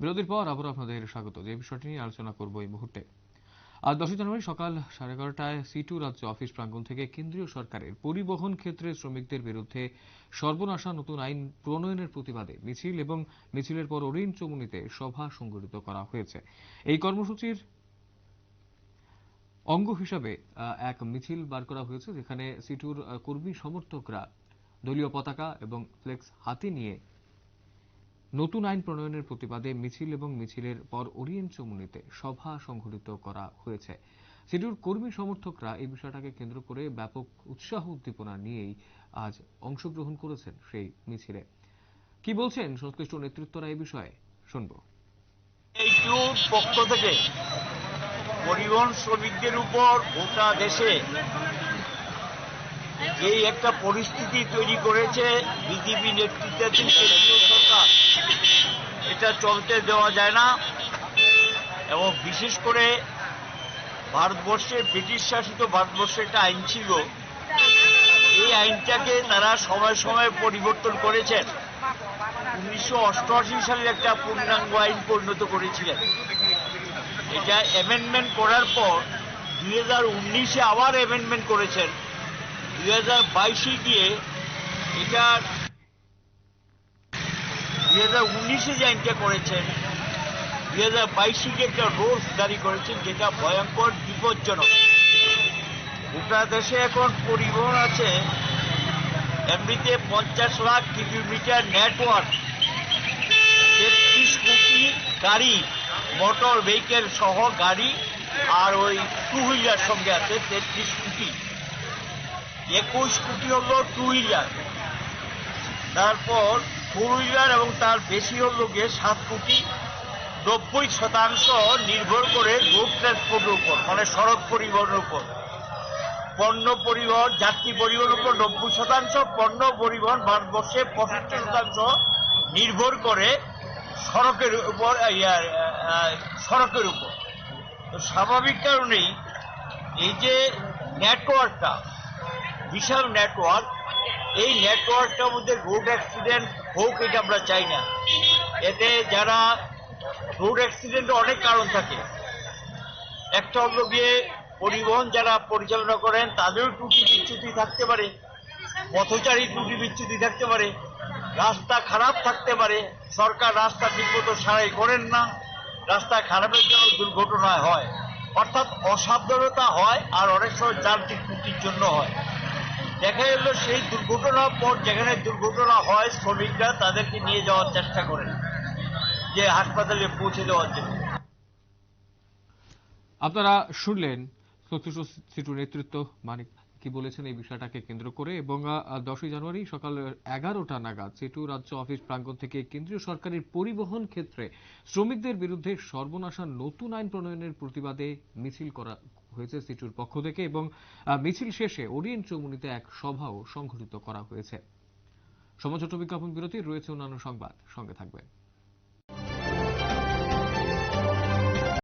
বিরতির পর আবার আপনাদের স্বাগত। যে বিষয়টি নিয়ে আলোচনা করব এই মুহূর্তে। আজ দশই জানুয়ারি সকাল সাড়ে এগারোটায় সিটু রাজ্য অফিস প্রাঙ্গণ থেকে কেন্দ্রীয় সরকারের পরিবহন ক্ষেত্রে শ্রমিকদের বিরুদ্ধে সর্বনাশা নতুন আইন প্রণয়নের প্রতিবাদে মিছিল এবং মিছিলের পর অরিন চমুনিতে সভা সংগঠিত করা হয়েছে। এই কর্মসূচির অঙ্গ হিসাবে এক মিছিল বার করা হয়েছে যেখানে সিটুর কর্মী সমর্থকরা দলীয় পতাকা এবং ফ্লেক্স হাতে নিয়ে নতুন আইন প্রণয়নের প্রতিবাদে মিছিল এবং মিছিলের পর ওরিয়েন্ট চমুনিতে সভা সংঘটিত করা হয়েছে। সিটুর কর্মী সমর্থকরা এই বিষয়টাকে কেন্দ্র করে ব্যাপক উৎসাহ উদ্দীপনা নিয়েই আজ অংশগ্রহণ করেছেন সেই মিছিলে। কি বলছেন সংশ্লিষ্ট নেতৃত্বরা এই বিষয়ে? শুনব। পক্ষ থেকে পরিবহন শ্রমিকদের উপর গোটা দেশে এই একটা পরিস্থিতি তৈরি করেছে বিজেপি নেতৃত্বাধীন কেন্দ্রীয় সরকার এটা চলতে দেওয়া যায় না। এবং বিশেষ করে ভারতবর্ষে, ব্রিটিশ শাসিত ভারতবর্ষে একটা আইন ছিল। এই আইনটাকে তারা সময় সময় পরিবর্তন করেছেন। উনিশশো অষ্টআশি সালের একটা পূর্ণাঙ্গ আইন পরিণত করেছিলেন। এটা অ্যামেন্ডমেন্ট করার পর দুই হাজার উনিশে আবার অ্যামেন্ডমেন্ট করেছেন। দুই হাজার বাইশে গিয়ে এটা দুই হাজার উনিশে আইনটা করেছেন দুই হাজার বাইশে যে একটা রোলস জারি করেছেন, যেটা ভয়ঙ্কর, বিপজ্জনক। গোটা দেশে এখন পরিবহন আছে, এমনিতে পঞ্চাশ লাখ কিলোমিটার নেটওয়ার্ক, তেত্রিশ কোটি গাড়ি, মোটর ভেহিকেল সহ গাড়ি, আর ওই টু হুইলার সঙ্গে আছে, তেত্রিশ কোটি। একুশ কোটি হলো টু হুইলার তারপর হুইলার এবং তার বেশি হলো গিয়ে সাত কোটি নব্বই শতাংশ নির্ভর করে রোড ট্রান্সপোর্টের উপর মানে সড়ক পরিবহনের উপর। পণ্য পরিবহন, যাত্রী পরিবহনের উপর নব্বই শতাংশ, পণ্য পরিবহন ভারতবর্ষে পঁচাত্তর শতাংশ নির্ভর করে সড়কের উপর সড়কের উপর। তো স্বাভাবিক কারণেই এই যে নেটওয়ার্কটা বিশাল নেটওয়ার্ক এই নেটওয়ার্কটার মধ্যে রোড অ্যাক্সিডেন্ট হোক, এটা আমরা চাই না। এতে যারা রোড অ্যাক্সিডেন্ট অনেক কারণ থাকে। একটা হলো গিয়ে পরিবহন যারা পরিচালনা করেন, তাদেরও ত্রুটি বিচ্যুতি থাকতে পারে, পথচারী ত্রুটি বিচ্যুতি থাকতে পারে, রাস্তা খারাপ থাকতে পারে, সরকার রাস্তা ঠিকমতো সারাই করেন না, রাস্তা খারাপের জন্য দুর্ঘটনা হয়। অর্থাৎ অসাবধানতা হয় আর অনেক সময় যান্ত্রিক ত্রুটির জন্য হয়। দেখা গেল সেই দুর্ঘটনার পর যেখানে দুর্ঘটনা হয় শ্রমিকরা তাদেরকে নিয়ে যাওয়ার চেষ্টা করেন, যে হাসপাতালে পৌঁছে দেওয়ার জন্য। আপনারা শুনলেন সিটু নেতৃত্ব মানিক কি বলেছেন এই বিষয়টাকে কেন্দ্র করে, এবং দশই জানুয়ারি সকাল এগারোটা নাগাদ সিটু রাজ্য অফিস প্রাঙ্গণ থেকে কেন্দ্রীয় সরকারের পরিবহন ক্ষেত্রে শ্রমিকদের বিরুদ্ধে সর্বনাশা নতুন আইন প্রণয়নের প্রতিবাদে মিছিল করা হয়েছে সিটুর পক্ষ থেকে এবং মিছিল শেষে ওরিয়েন্ট চৌমুনিতে এক সভাও সংঘটিত করা হয়েছে। সমাজ বিজ্ঞাপন বিরতি, রয়েছে অন্যান্য সংবাদ। সঙ্গে থাকবেন।